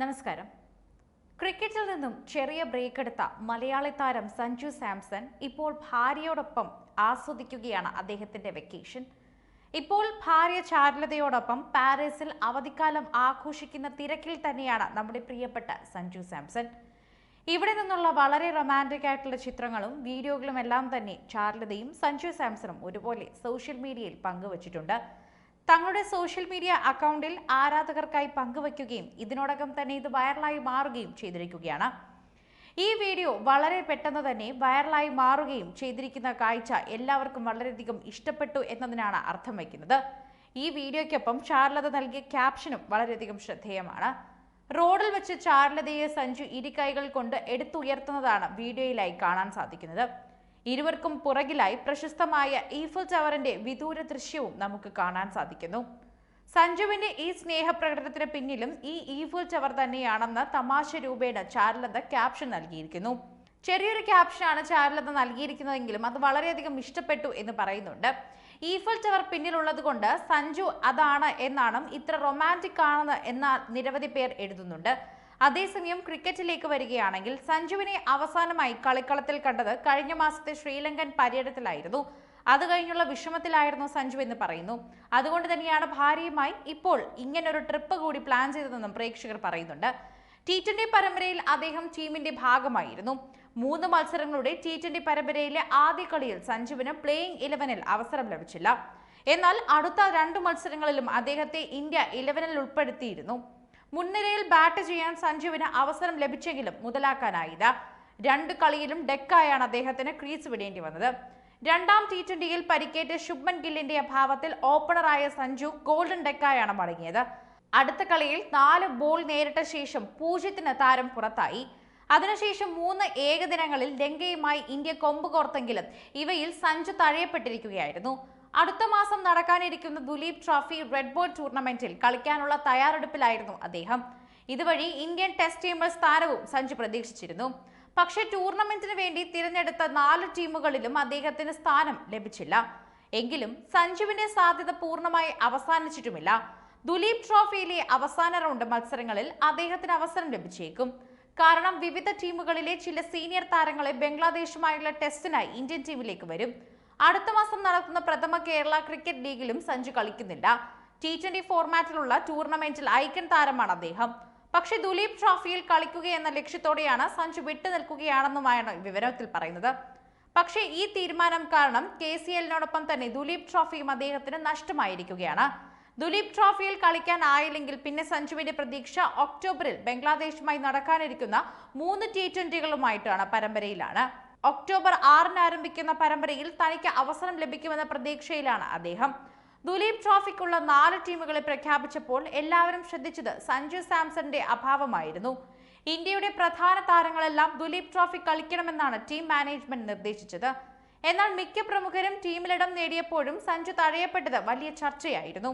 നമസ്കാരം. ക്രിക്കറ്റിൽ നിന്നും ചെറിയ ബ്രേക്ക് എടുത്ത മലയാളി താരം സഞ്ജു സാംസൺ ഇപ്പോൾ ഭാര്യയോടൊപ്പം ആസ്വദിക്കുകയാണ് അദ്ദേഹത്തിന്റെ വെക്കേഷൻ ഇപ്പോൾ ഭാര്യ ചാരുലതയോടൊപ്പം പാരീസിൽ അവധിക്കാലം ആഘോഷിക്കുന്ന തിരക്കിൽ തന്നെയാണ് നമ്മുടെ പ്രിയപ്പെട്ട സഞ്ജു സാംസൺ. ഇവിടെ നിന്നുള്ള വളരെ റൊമാന്റിക് ആയിട്ടുള്ള ചിത്രങ്ങളും വീഡിയോകളും എല്ലാം തന്നെ ചാർലതയും സഞ്ജു സാംസണും ഒരുപോലെ സോഷ്യൽ മീഡിയയിൽ പങ്കുവച്ചിട്ടുണ്ട്. തങ്ങളുടെ സോഷ്യൽ മീഡിയ അക്കൗണ്ടിൽ ആരാധകർക്കായി പങ്കുവയ്ക്കുകയും ഇതിനോടകം തന്നെ ഇത് വൈറലായി മാറുകയും ചെയ്തിരിക്കുകയാണ്. ഈ വീഡിയോ വളരെ പെട്ടെന്ന് തന്നെ വൈറലായി മാറുകയും ചെയ്തിരിക്കുന്ന കാഴ്ച എല്ലാവർക്കും വളരെയധികം ഇഷ്ടപ്പെട്ടു എന്നതിനാണ് അർത്ഥം വയ്ക്കുന്നത്. ഈ വീഡിയോയ്ക്കൊപ്പം ചാർലത നൽകിയ ക്യാപ്ഷനും വളരെയധികം ശ്രദ്ധേയമാണ്. റോഡിൽ വെച്ച് ചാർലതയെ സഞ്ജു ഇരിക്കൈകൾ കൊണ്ട് എടുത്തുയർത്തുന്നതാണ് വീഡിയോയിലായി കാണാൻ സാധിക്കുന്നത്. ഇരുവർക്കും പുറകിലായി പ്രശസ്തമായ ഈഫൽ ടവറിന്റെ വിദൂര ദൃശ്യവും നമുക്ക് കാണാൻ സാധിക്കുന്നു. സഞ്ജുവിന്റെ ഈ സ്നേഹപ്രകടനത്തിന് പിന്നിലും ഈ ഈഫൽ ടവർ തന്നെയാണെന്ന് തമാശ രൂപേണ ചാരുലത ക്യാപ്ഷൻ നൽകിയിരിക്കുന്നു. ചെറിയൊരു ക്യാപ്ഷനാണ് ചാരുലത നൽകിയിരിക്കുന്നതെങ്കിലും അത് വളരെയധികം ഇഷ്ടപ്പെട്ടു എന്ന് പറയുന്നുണ്ട്. ഈഫൽ ടവർ പിന്നിലുള്ളത് കൊണ്ട് സഞ്ജു അതാണ് എന്നാണ് ഇത്ര റൊമാന്റിക് ആണെന്ന് എന്ന നിരവധി പേർ എഴുതുന്നുണ്ട്. അതേസമയം ക്രിക്കറ്റിലേക്ക് വരികയാണെങ്കിൽ സഞ്ജുവിനെ അവസാനമായി കളിക്കളത്തിൽ കണ്ടത് കഴിഞ്ഞ മാസത്തെ ശ്രീലങ്കൻ പര്യടനത്തിലായിരുന്നു. അത് കഴിഞ്ഞുള്ള വിഷമത്തിലായിരുന്നു സഞ്ജു എന്ന് പറയുന്നു. അതുകൊണ്ട് തന്നെയാണ് ഭാര്യയുമായി ഇപ്പോൾ ഇങ്ങനൊരു ട്രിപ്പ് കൂടി പ്ലാൻ ചെയ്തതെന്നും പ്രേക്ഷകർ പറയുന്നുണ്ട്. ടി ട്വന്റി പരമ്പരയിൽ അദ്ദേഹം ടീമിന്റെ ഭാഗമായിരുന്നു. മൂന്ന് മത്സരങ്ങളുടെ ടി ട്വന്റി പരമ്പരയിലെ ആദ്യ കളിയിൽ സഞ്ജുവിന് പ്ലേയിങ് ഇലവനിൽ അവസരം ലഭിച്ചില്ല. എന്നാൽ അടുത്ത രണ്ട് മത്സരങ്ങളിലും അദ്ദേഹത്തെ ഇന്ത്യ ഇലവനിൽ ഉൾപ്പെടുത്തിയിരുന്നു. മുൻനിരയിൽ ബാറ്റ് ചെയ്യാൻ സഞ്ജുവിന് അവസരം ലഭിച്ചെങ്കിലും മുതലാക്കാനായില്ല. രണ്ട് കളിയിലും ഡെക്കായാണ് അദ്ദേഹത്തിന് ക്രീസ് വിടേണ്ടി വന്നത്. രണ്ടാം ടി ട്വന്റിയിൽ പരിക്കേറ്റ ശുഭ്മൻ ഗില്ലിന്റെ അഭാവത്തിൽ ഓപ്പണറായ സഞ്ജു ഗോൾഡൻ ഡെക്കായാണ് മടങ്ങിയത്. അടുത്ത കളിയിൽ നാല് ബോൾ നേരിട്ട ശേഷം പൂജ്യത്തിന് താരം പുറത്തായി. അതിനുശേഷം മൂന്ന് ഏകദിനങ്ങളിൽ ലങ്കയുമായി ഇന്ത്യ കൊമ്പ് കോർത്തെങ്കിലും ഇവയിൽ സഞ്ജു തഴയപ്പെട്ടിരിക്കുകയായിരുന്നു. അടുത്ത മാസം നടക്കാനിരിക്കുന്ന ദുലീപ് ട്രോഫി റെഡ് ബോൾ ടൂർണമെന്റിൽ കളിക്കാനുള്ള തയ്യാറെടുപ്പിലായിരുന്നു അദ്ദേഹം. ഇതുവഴി ഇന്ത്യൻ ടെസ്റ്റ് ടീമിൽ സ്ഥാനവും സഞ്ജു പ്രതീക്ഷിച്ചിരുന്നു. പക്ഷേ ടൂർണമെന്റിന് വേണ്ടി തിരഞ്ഞെടുത്ത നാല് ടീമുകളിലും അദ്ദേഹത്തിന് സ്ഥാനം ലഭിച്ചില്ല. എങ്കിലും സഞ്ജുവിന്റെ സാധ്യത പൂർണമായി അവസാനിച്ചിട്ടുമില്ല. ദുലീപ് ട്രോഫിയിലെ അവസാന റൗണ്ട് മത്സരങ്ങളിൽ അദ്ദേഹത്തിന് അവസരം ലഭിച്ചേക്കും. കാരണം വിവിധ ടീമുകളിലെ ചില സീനിയർ താരങ്ങളെ ബംഗ്ലാദേശുമായുള്ള ടെസ്റ്റിനായി ഇന്ത്യൻ ടീമിലേക്ക് വരും. അടുത്ത മാസം നടക്കുന്ന പ്രഥമ കേരള ക്രിക്കറ്റ് ലീഗിലും സഞ്ജു കളിക്കുന്നില്ല. ടി ട്വന്റി ഫോർമാറ്റിലുള്ള ടൂർണമെന്റിൽ ഐക്കൺ താരമാണ് അദ്ദേഹം. പക്ഷേ ദുലീപ് ട്രോഫിയിൽ കളിക്കുകയെന്ന ലക്ഷ്യത്തോടെയാണ് സഞ്ജു വിട്ടുനിൽക്കുകയാണെന്നുമാണ് വിവരത്തിൽ പറയുന്നത്. പക്ഷേ ഈ തീരുമാനം കാരണം കെ സി എല്ലിനോടൊപ്പം തന്നെ ദുലീപ് ട്രോഫിയും അദ്ദേഹത്തിന് നഷ്ടമായിരിക്കുകയാണ്. ദുലീപ് ട്രോഫിയിൽ കളിക്കാൻ ആയില്ലെങ്കിൽ പിന്നെ സഞ്ജുവിന്റെ പ്രതീക്ഷ ഒക്ടോബറിൽ ബംഗ്ലാദേശുമായി നടക്കാനിരിക്കുന്ന മൂന്ന് ടി ട്വന്റികളുമായിട്ടാണ് പരമ്പരയിലാണ്. ഒക്ടോബർ ആറിന് ആരംഭിക്കുന്ന പരമ്പരയിൽ തനിക്ക് അവസരം ലഭിക്കുമെന്ന പ്രതീക്ഷയിലാണ് അദ്ദേഹം. ദുലീപ് ട്രോഫിക്കുള്ള നാല് ടീമുകളെ പ്രഖ്യാപിച്ചപ്പോൾ എല്ലാവരും ശ്രദ്ധിച്ചത് സഞ്ജു സാംസന്റെ അഭാവമായിരുന്നു. ഇന്ത്യയുടെ പ്രധാന താരങ്ങളെല്ലാം ദുലീപ് ട്രോഫി കളിക്കണമെന്നാണ് ടീം മാനേജ്മെന്റ് നിർദ്ദേശിച്ചത്. എന്നാൽ മിക്ക പ്രമുഖരും ടീമിലിടം നേടിയപ്പോഴും സഞ്ജു തഴയപ്പെട്ടത് വലിയ ചർച്ചയായിരുന്നു.